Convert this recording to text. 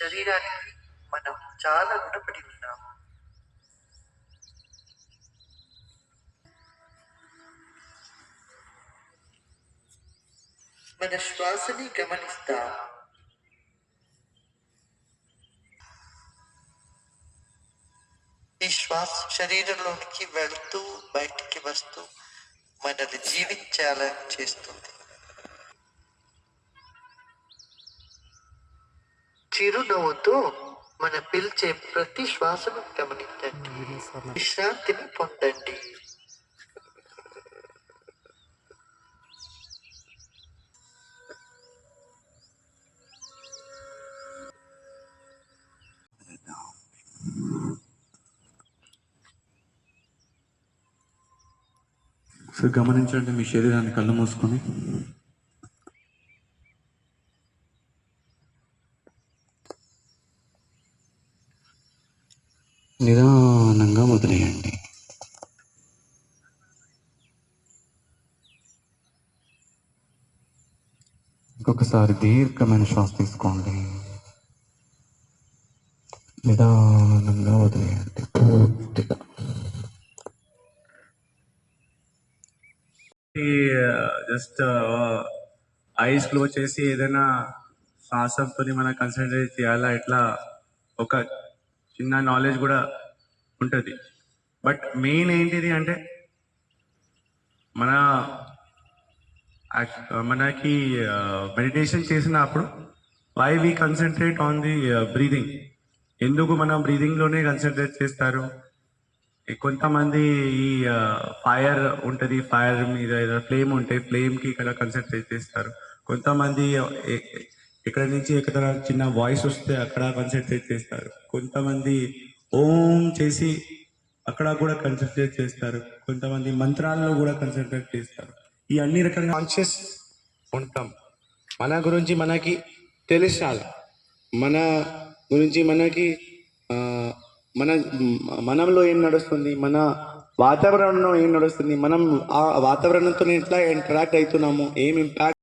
శరీరానికి మనం చాలా రుణపడి ఉన్నాం మన శ్వాసని గమనిస్తాం ఈ శ్వాస శరీరంలోనికి వెళ్తూ బయటికి వస్తూ మనల్ని జీవించాలని చేస్తుంది. చిరునవ్వుతో మన పిలిచే ప్రతి శ్వాసను గమనించండి. విశ్రాంతిని పొందండి. ఒకసారి గమనించండి మీ శరీరాన్ని కళ్ళు మూసుకొని. నిదానంగా వదిలేయండి. ఇంకొకసారి దీర్ఘమైన శ్వాస తీసుకోండి. నిదానంగా వదిలేయండి. పూర్తిగా. జస్ట్ ఐస్ క్లోజ్ చేసి ఏదైనా శ్వాసంతో మనం కన్సన్ట్రేట్ చేయాలా? ఇట్లా ఒక చిన్న నాలెడ్జ్ కూడా ఉంటుంది. బట్ మెయిన్ ఏంటిది అంటే మన మనకి మెడిటేషన్ చేసినప్పుడు why we concentrate on the breathing ఎందుకు మనం బ్రీదింగ్లోనే కన్సన్ట్రేట్ చేస్తారు? కొంతమంది ఈ ఫైర్ ఉంటుంది ఫైర్ మీద ఫ్లేమ్ ఉంటాయి ఫ్లేమ్కి ఇక్కడ కన్సన్ట్రేట్ చేస్తారు. కొంతమంది ఇక్కడ నుంచి ఎక్కడ చిన్న వాయిస్ వస్తే అక్కడ కన్సన్ట్రేట్ చేస్తారు. కొంతమంది ఓం చేసి అక్కడ కూడా కన్సన్ట్రేట్ చేస్తారు. కొంతమంది మంత్రాల్లో కూడా కన్సన్ట్రేట్ చేస్తారు. ఈ అన్ని రకాల కాన్షియస్ ఉంటాం. మన గురించి మనకి తెలిసాలి. మన గురించి మనకి మన మనంలో ఏం నడుస్తుంది మన వాతావరణంలో ఏం నడుస్తుంది మనం ఆ వాతావరణంతో ఎట్లా ఇంటరాక్ట్ అవుతున్నాము ఏం ఇంపాక్ట్